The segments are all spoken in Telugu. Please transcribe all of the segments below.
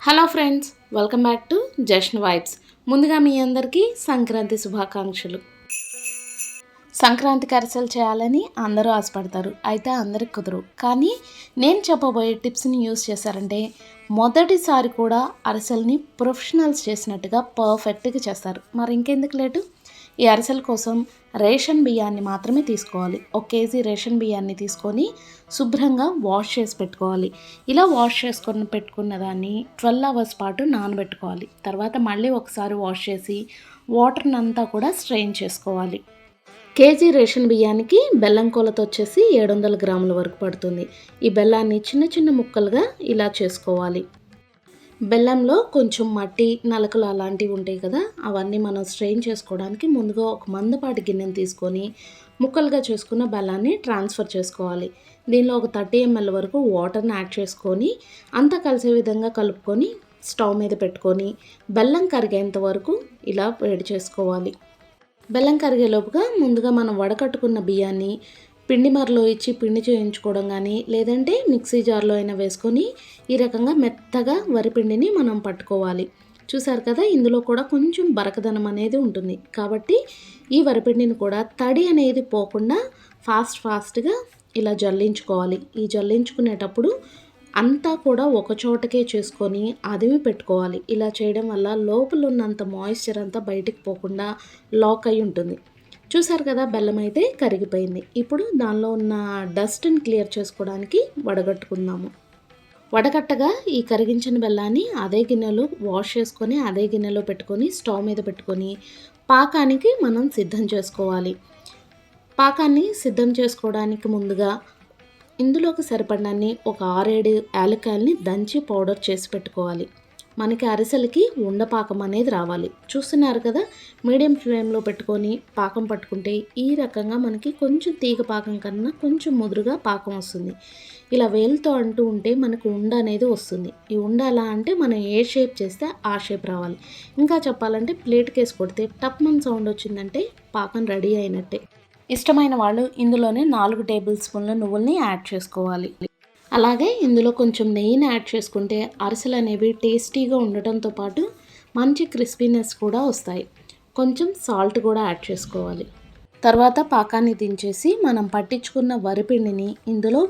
Hello friends welcome back to Jashn vibes. ముందుగా మీ అందరికీ సంక్రాంతి శుభాకాంక్షలు. సంక్రాంతికి అరిసెలు చేయాలని అందరూ ఆశపడతారు అయితే అందరికి కుదరు కానీ నేను చెప్పబోయే టిప్స్ని యూస్ చేశారంటే మొదటిసారి కూడా అరిసెల్ని ప్రొఫెషనల్స్ చేసినట్టుగా పర్ఫెక్ట్గా చేస్తారు. మరి ఇంకెందుకు లేటు? ఈ అరిసెల కోసం రేషన్ బియ్యాన్ని మాత్రమే తీసుకోవాలి. ఒక కేజీ రేషన్ బియ్యాన్ని తీసుకొని శుభ్రంగా వాష్ చేసి పెట్టుకోవాలి. ఇలా వాష్ చేసుకొని పెట్టుకున్న దాన్ని ట్వెల్వ్ అవర్స్ పాటు నానబెట్టుకోవాలి. తర్వాత మళ్ళీ ఒకసారి వాష్ చేసి వాటర్ని అంతా కూడా స్ట్రెయిన్ చేసుకోవాలి. కేజీ రేషన్ బియ్యానికి బెల్లం కొలత వచ్చేసి ఏడు వందల గ్రాముల వరకు పడుతుంది. ఈ బెల్లాన్ని చిన్న చిన్న ముక్కలుగా ఇలా చేసుకోవాలి. బెల్లంలో కొంచెం మట్టి నలకలు అలాంటివి ఉంటాయి కదా అవన్నీ మనం స్ట్రెయిన్ చేసుకోవడానికి ముందుగా ఒక మందపాటి గిన్నెను తీసుకొని ముక్కలుగా చేసుకున్న బెల్లాన్ని ట్రాన్స్ఫర్ చేసుకోవాలి. దీనిలో ఒక థర్టీ ఎంఎల్ వరకు వాటర్ని యాడ్ చేసుకొని అంతా కలిసే విధంగా కలుపుకొని స్టవ్ మీద పెట్టుకొని బెల్లం కరిగేంత వరకు ఇలా వేడి చేసుకోవాలి. బెల్లం కరిగేలోపుగా ముందుగా మనం వడకట్టుకున్న బియ్యాన్ని పిండి మరలో ఇచ్చి పిండి చేయించుకోవడం కానీ లేదంటే మిక్సీ జార్లో అయినా వేసుకొని ఈ రకంగా మెత్తగా వరిపిండిని మనం పట్టుకోవాలి. చూసారు కదా ఇందులో కూడా కొంచెం బరకదనం అనేది ఉంటుంది. కాబట్టి ఈ వరిపిండిని కూడా తడి అనేది పోకుండా ఫాస్ట్ ఫాస్ట్గా ఇలా జల్లించుకోవాలి. ఈ జల్లించుకునేటప్పుడు అంతా కూడా ఒక చోటకే చేసుకొని అదిమి పెట్టుకోవాలి. ఇలా చేయడం వల్ల లోపల ఉన్నంత మాయిశ్చర్ అంతా బయటికి పోకుండా లాక్ అయి ఉంటుంది. చూసారు కదా బెల్లం అయితే కరిగిపోయింది. ఇప్పుడు దానిలో ఉన్న డస్ట్ని క్లియర్ చేసుకోవడానికి వడగట్టుకుందాము. వడగట్టగా ఈ కరిగించిన బెల్లాన్ని అదే గిన్నెలో వాష్ చేసుకొని అదే గిన్నెలో పెట్టుకొని స్టవ్ మీద పెట్టుకొని పాకానికి మనం సిద్ధం చేసుకోవాలి. పాకాన్ని సిద్ధం చేసుకోవడానికి ముందుగా ఇందులోకి సరిపడినన్ని ఒక ఆరేడు యాలకాయల్ని దంచి పౌడర్ చేసి పెట్టుకోవాలి. మనకి అరిసెలకి ఉండపాకం అనేది రావాలి. చూస్తున్నారు కదా మీడియం ఫ్లేమ్లో పెట్టుకొని పాకం పట్టుకుంటే ఈ రకంగా మనకి కొంచెం తీగ పాకం కన్నా కొంచెం ముదురుగా పాకం వస్తుంది. ఇలా వేలుతో అంటూ ఉంటే మనకు ఉండ అనేది వస్తుంది. ఈ ఉండ ఎలా అంటే మనం ఏ షేప్ చేస్తే ఆ షేప్ రావాలి. ఇంకా చెప్పాలంటే ప్లేట్ కేసి కొడితే టప్మన్ సౌండ్ వచ్చిందంటే పాకం రెడీ అయినట్టే. ఇష్టమైన వాళ్ళు ఇందులోనే నాలుగు టేబుల్ స్పూన్ల నువ్వుల్ని యాడ్ చేసుకోవాలి. అలాగే ఇందులో కొంచెం నెయ్యిని యాడ్ చేసుకుంటే అరిసెలు అనేవి టేస్టీగా ఉండటంతో పాటు మంచి క్రిస్పీనెస్ కూడా వస్తాయి. కొంచెం సాల్ట్ కూడా యాడ్ చేసుకోవాలి. తర్వాత పాకాన్ని దించేసి మనం పట్టించుకున్న వరిపిండిని ఇందులో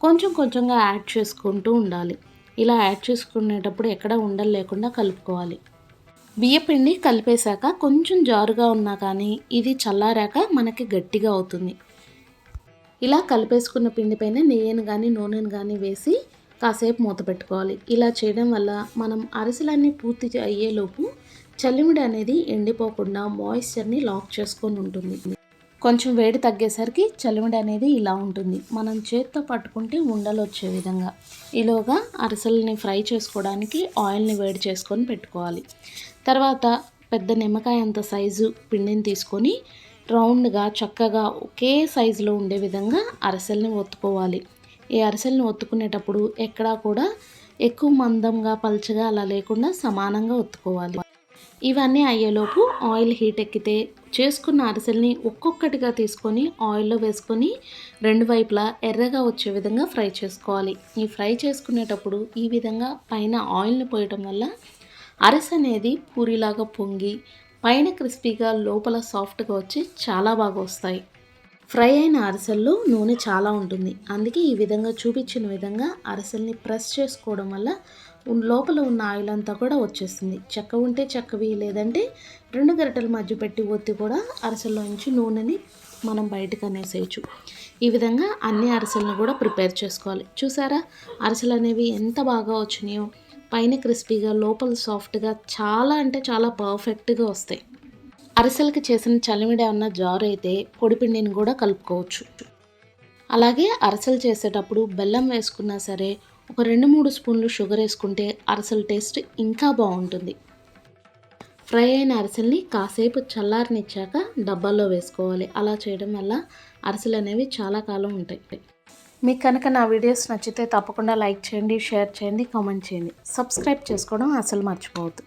కొంచెం కొంచెంగా యాడ్ చేసుకుంటూ ఉండాలి. ఇలా యాడ్ చేసుకునేటప్పుడు ఎక్కడ ఉండలు లేకుండా కలుపుకోవాలి. బియ్యపిండి కలిపేశాక కొంచెం జారుగా ఉన్నా కానీ ఇది చల్లారాక మనకి గట్టిగా అవుతుంది. ఇలా కలిపేసుకున్న పిండి పైన నెయ్యిని కానీ నూనెను కానీ వేసి కాసేపు మూత పెట్టుకోవాలి. ఇలా చేయడం వల్ల మనం అరిసెలన్నీ పూర్తి అయ్యేలోపు చల్లిమిడి అనేది ఎండిపోకుండా మాయిశ్చర్ని లాక్ చేసుకొని ఉంటుంది. కొంచెం వేడి తగ్గేసరికి చలిమిడి అనేది ఇలా ఉంటుంది. మనం చేత్తో పట్టుకుంటే ఉండలు వచ్చే విధంగా. ఈలోగా అరిసెల్ని ఫ్రై చేసుకోవడానికి ఆయిల్ని వేడి చేసుకొని పెట్టుకోవాలి. తర్వాత పెద్ద నిమ్మకాయ అంత సైజు పిండిని తీసుకొని రౌండ్గా చక్కగా ఒకే సైజులో ఉండే విధంగా అరిసెల్ని ఒత్తుకోవాలి. ఈ అరిసెల్ని ఒత్తుకునేటప్పుడు ఎక్కడా కూడా ఎక్కువ మందంగా పల్చగా అలా లేకుండా సమానంగా ఒత్తుకోవాలి. ఇవన్నీ అయ్యేలోపు ఆయిల్ హీట్ ఎక్కితే చేసుకున్న అరిసెల్ని ఒక్కొక్కటిగా తీసుకొని ఆయిల్లో వేసుకొని రెండు వైపులా ఎర్రగా వచ్చే విధంగా ఫ్రై చేసుకోవాలి. ఈ ఫ్రై చేసుకునేటప్పుడు ఈ విధంగా పైన ఆయిల్ని పోయటం వల్ల అరిసె అనేది పూరిలాగా పొంగి పైన క్రిస్పీగా లోపల సాఫ్ట్గా వచ్చి చాలా బాగా వస్తాయి. ఫ్రై అయిన అరిసెల్లో నూనె చాలా ఉంటుంది. అందుకే ఈ విధంగా చూపించిన విధంగా అరిసెల్ని ప్రెస్ చేసుకోవడం వల్ల లోపల ఉన్న ఆయిల్ అంతా కూడా వచ్చేస్తుంది. చెక్క ఉంటే చెక్కవి లేదంటే రెండు గరిటెల మధ్య పెట్టి ఒత్తి కూడా అరిసెల్లో నుంచి నూనెని మనం బయటకు అనేసేయచ్చు. ఈ విధంగా అన్ని అరిసెలను కూడా ప్రిపేర్ చేసుకోవాలి. చూసారా? అరిసెలు అనేవి ఎంత బాగా వచ్చినాయో. పైన క్రిస్పీగా లోపల సాఫ్ట్గా చాలా అంటే చాలా పర్ఫెక్ట్గా వస్తాయి. అరిసెలకి చేసిన చలిమిడి ఉన్న జారు అయితే పొడిపిండిని కూడా కలుపుకోవచ్చు. అలాగే అరిసెలు చేసేటప్పుడు బెల్లం వేసుకున్నా సరే ఒక రెండు మూడు స్పూన్లు షుగర్ వేసుకుంటే అరిసెల టేస్ట్ ఇంకా బాగుంటుంది. ఫ్రై అయిన అరిసెల్ని కాసేపు చల్లారనిచ్చాక డబ్బాల్లో వేసుకోవాలి. అలా చేయడం వల్ల అరిసెలు అనేవి చాలా కాలం ఉంటాయి. మీకు కనుక నా వీడియోస్ నచ్చితే తప్పకుండా లైక్ చేయండి షేర్ చేయండి కామెంట్ చేయండి. సబ్స్క్రైబ్ చేసుకోవడం అసలు మర్చిపోవద్దు.